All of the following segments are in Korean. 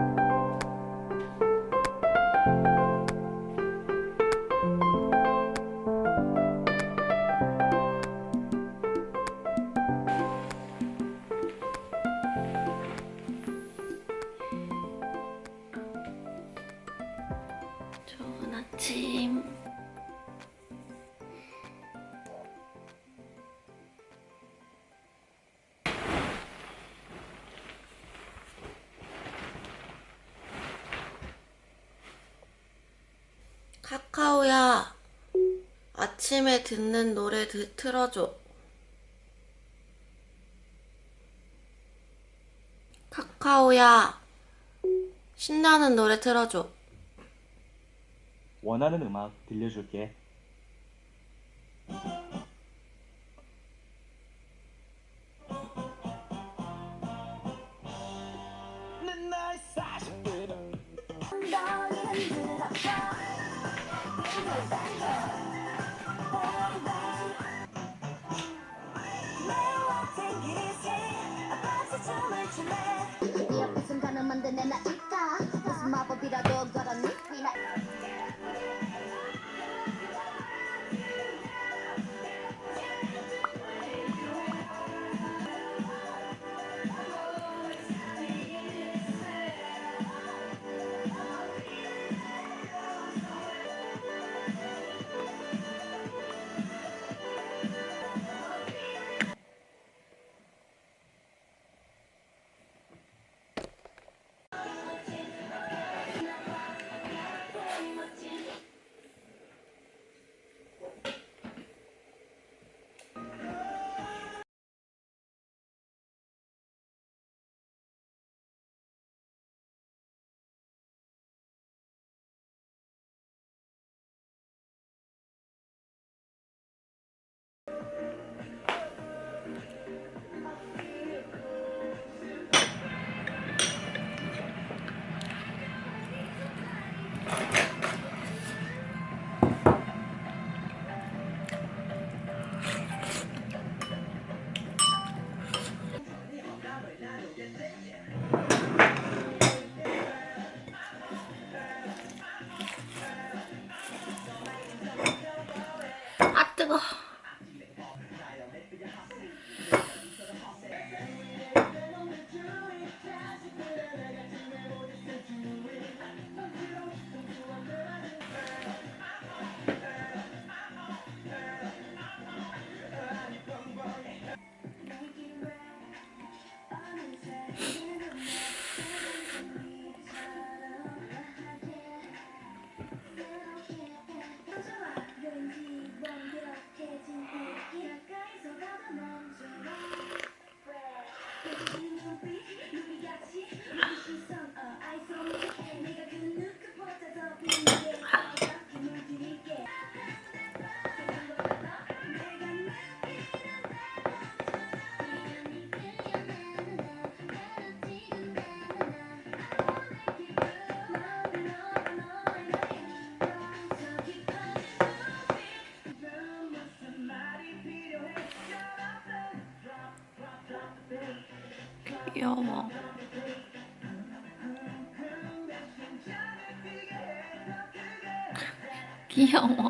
좋 아침에 듣는 노래 드, 틀어줘. 카카오야, 신나는 노래 틀어줘. 원하는 음악 들려줄게. 무슨 마법이 귀여워. 귀여워.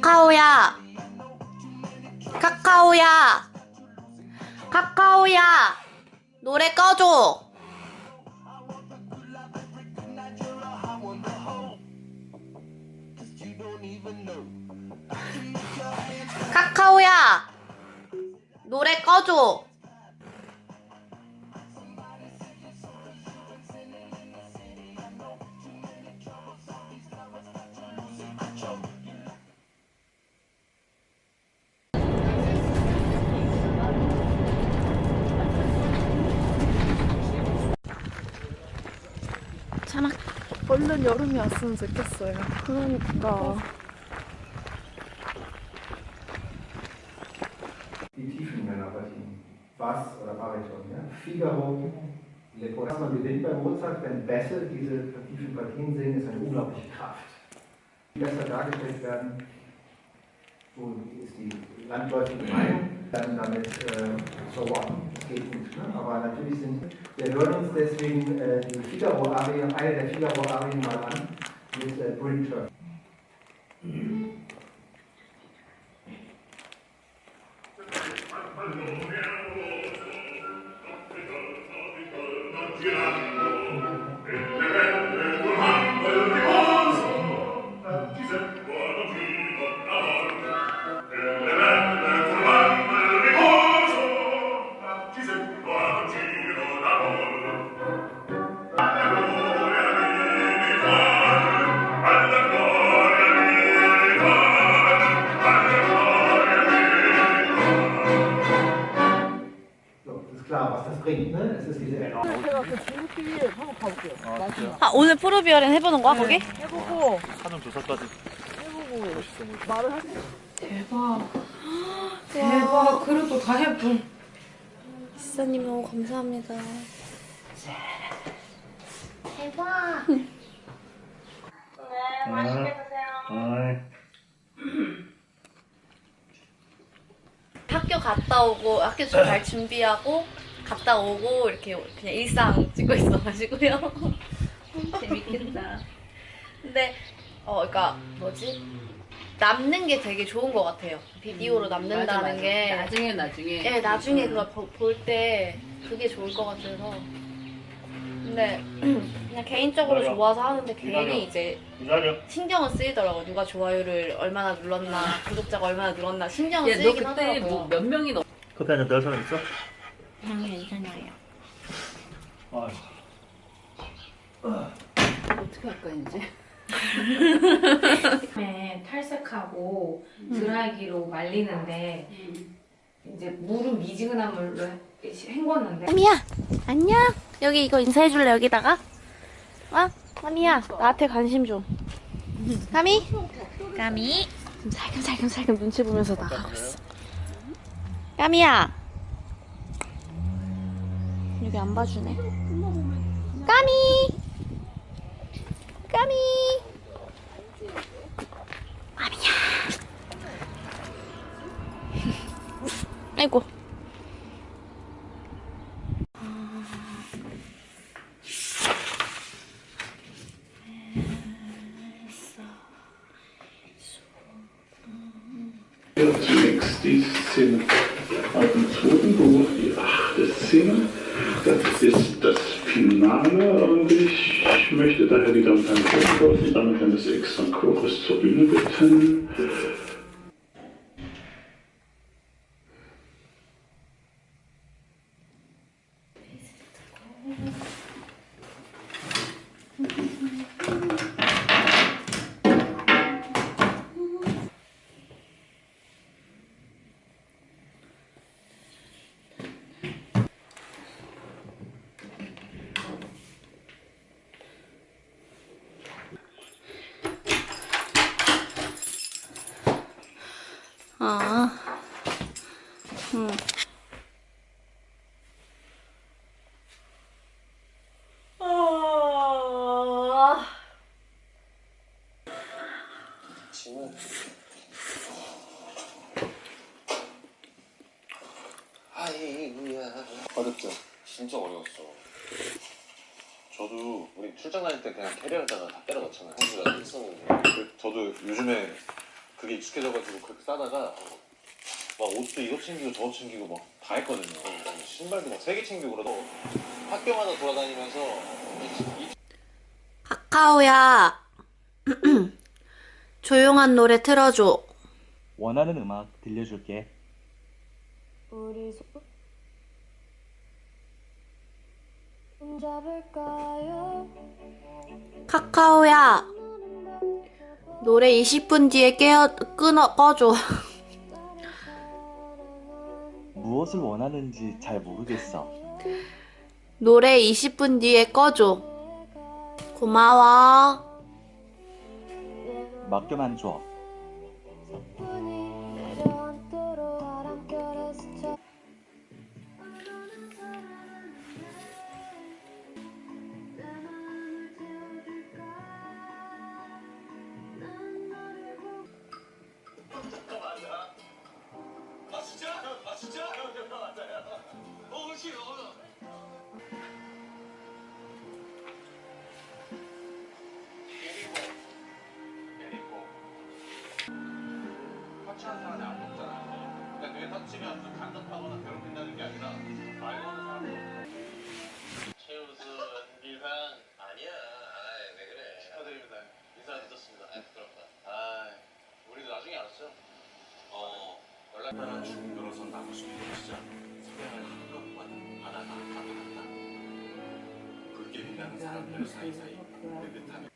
카카오야. 카카오야. 카카오야. 노래 꺼줘. 카카오야. 노래 꺼줘. 얼른 여름이 왔으면 좋겠어요. 그러니까. die Tiefenmännerpartien. Bass oder Bariton, ja? Figaro, Lepo. Was man gewinnt bei Mozart, wenn Bässe diese tiefen Partien singen, ist eine unglaubliche Kraft. Die besser dargestellt werden, so ist die landläufige Meinung, dann damit äh, so what, das geht gut. Ne? aber natürlich sind, wir hören uns deswegen äh, die Figaro-Arie, eine der Figaro-Arien mal an, 아 오늘 프로비어렌 해보는 거야 거기? 해보고 사전 조사까지 해보고 멋있어 보여. 말을 할 수. 대박. 대박. 그래도 다 해보. 기사님 너무 감사합니다. 대박. 학교 갔다 오고 학교 좀 잘 준비하고 갔다 오고 이렇게 그냥 일상 찍고 있어가지고요. 재밌겠다. 근데 어 그러니까 뭐지 남는 게 되게 좋은 것 같아요. 비디오로 남는다는 맞아, 맞아. 게 나중에 나중에. 예, 나중에 그걸 볼 때 그게 좋을 것 같아서. 근데 그냥 개인적으로 좋아서 하는데 괜히 이제 기다려. 신경은 쓰이더라고. 누가 좋아요를 얼마나 눌렀나, 구독자가 얼마나 늘었나 신경은 야, 너 쓰이긴 그때 하더라고요. 뭐 몇 명이 넘? 커피 한잔 더 사람 있어? 그냥 괜찮아요. 아, 어떻게 할까 이제? 처음에 탈색하고 드라이기로 말리는데 이제 물은 미지근한 물로 헹궜는데 까미야, 안녕. 여기 이거 인사해줄래 여기다가? 어? 까미야, 나한테 관심 좀. 까미? 까미? 지금 살금살금살금 눈치 보면서 나가고 있어. 까미야. 여기 안 봐주네. 까미. 까미. 까미야. 아이고. Zunächst die Szene auf dem zweiten Buch, die achte Szene. Das ist das Finale und ich möchte daher die Damen und Herren die Damen und Herren des extra Chores zur Bühne bitten. 아, 응. 아, 어렵죠. 진짜 어려웠어. 저도 우리 출장 다닐 때 그냥 캐리어에다가 다 때려 넣잖아요. 한국에 했었는데. 그- 저도 요즘에 그게 그게 익숙 해져가지고 그렇게 싸다가 막 옷도 이거 챙기고 저거 챙기고 막 다 했거든요. 신발도 막 세 개 챙기고 그러고 학교마다 돌아다니면서 이- 이 카카오야. 조용한 노래 틀어줘. 원하는 음악 들려줄게. 우리 손 잡을까요? 카카오야. 노래 20분 뒤에 깨어 끊어 꺼줘. 무엇을 원하는지 잘 모르겠어. 노래 20분 뒤에 꺼줘. 고마워. 맡겨만 줘. 치면 좀 간섭하거나 괴롭힌다는 게 아니라 사람이 최우수 일반 아니야. 아이, 왜 그래? 축하드립니다. 인사 늦었습니다. 아 부끄럽다. 아 우리도 나중에 알았죠. 어 연락 따라 죽은 변호사 나무 숨기고 진짜 석양을 한꺼번에 바다가 가득한다. 붉게 빛나는 사람들 사이사이 느긋함이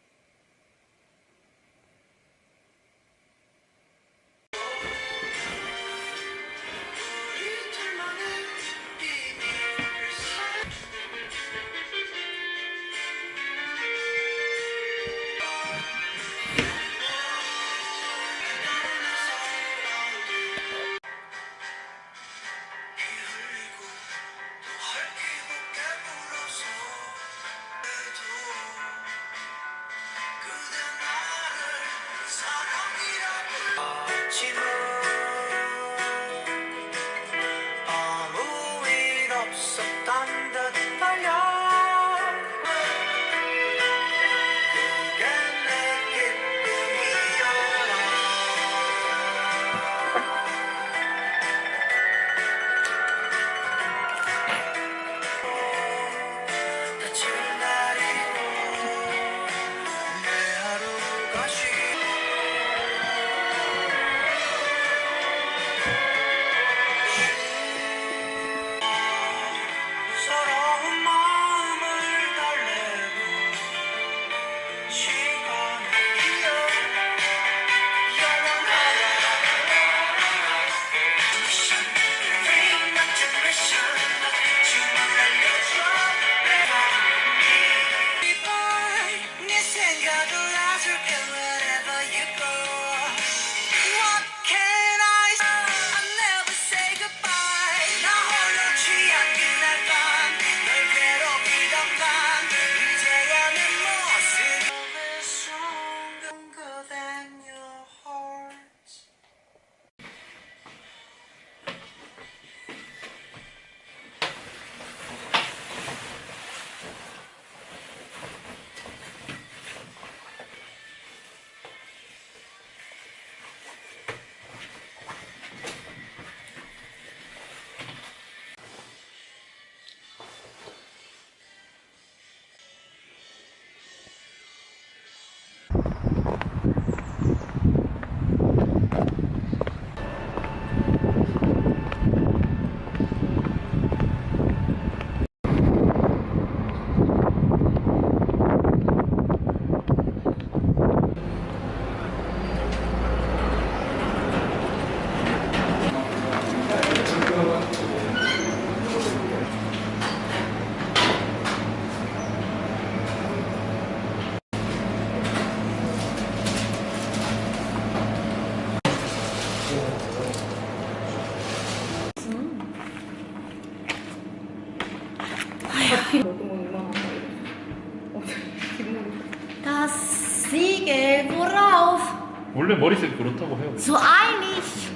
원래 머리색이 그렇다고 해요. So eilig.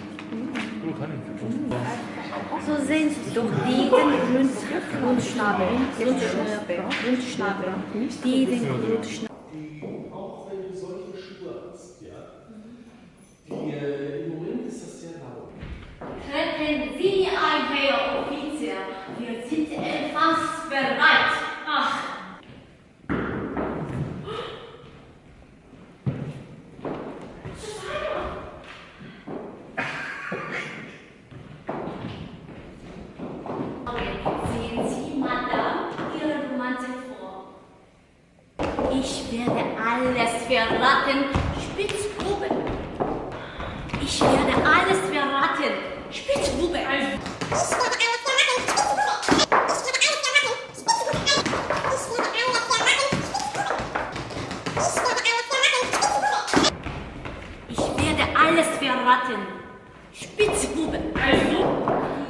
그리고 가는 So sehen sie doch die den Grund, Grundschnabel. Grundschnabel. Grundschnabel. Die den Grundschnabel. Ich werde alles verraten. Spitzbube. Also.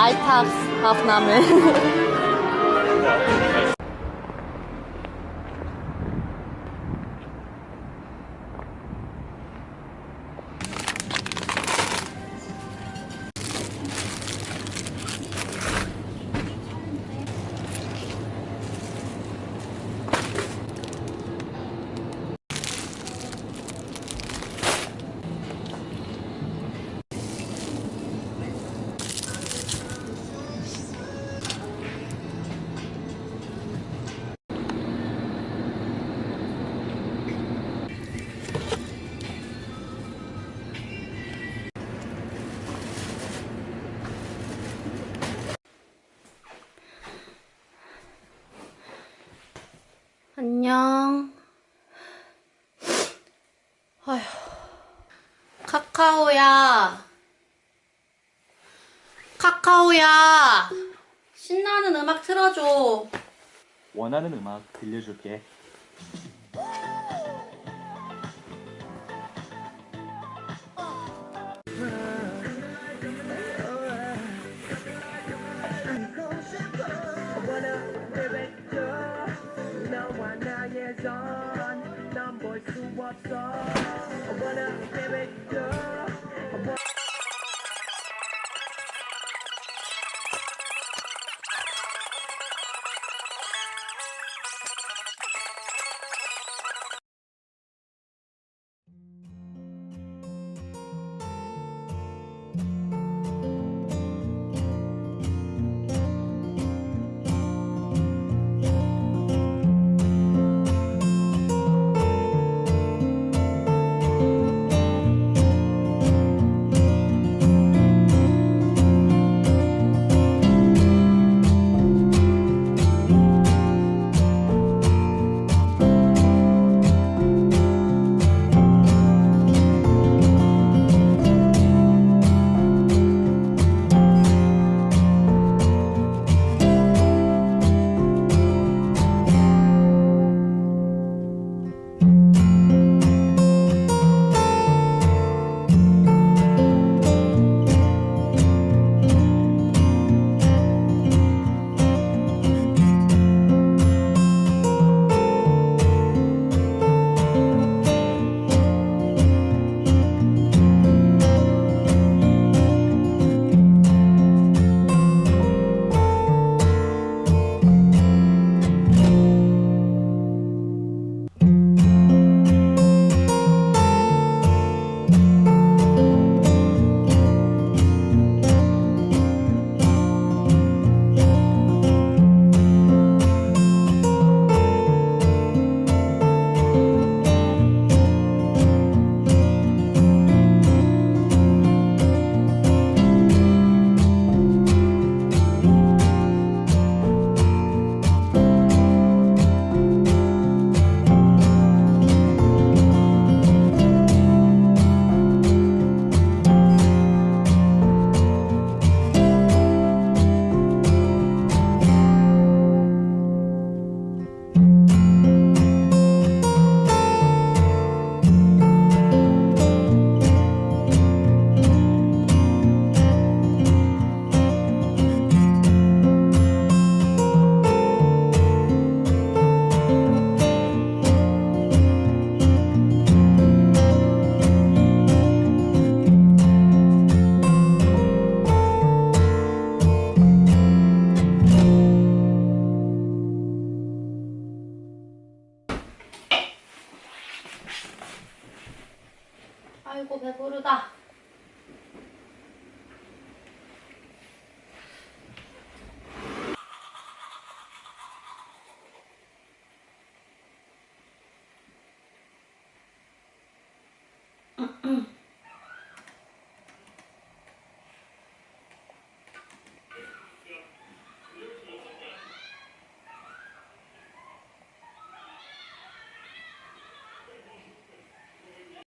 Alltagsaufnahme. 카카오야. 카카오야. 신나는 음악 틀어줘. 원하는 음악 들려줄게.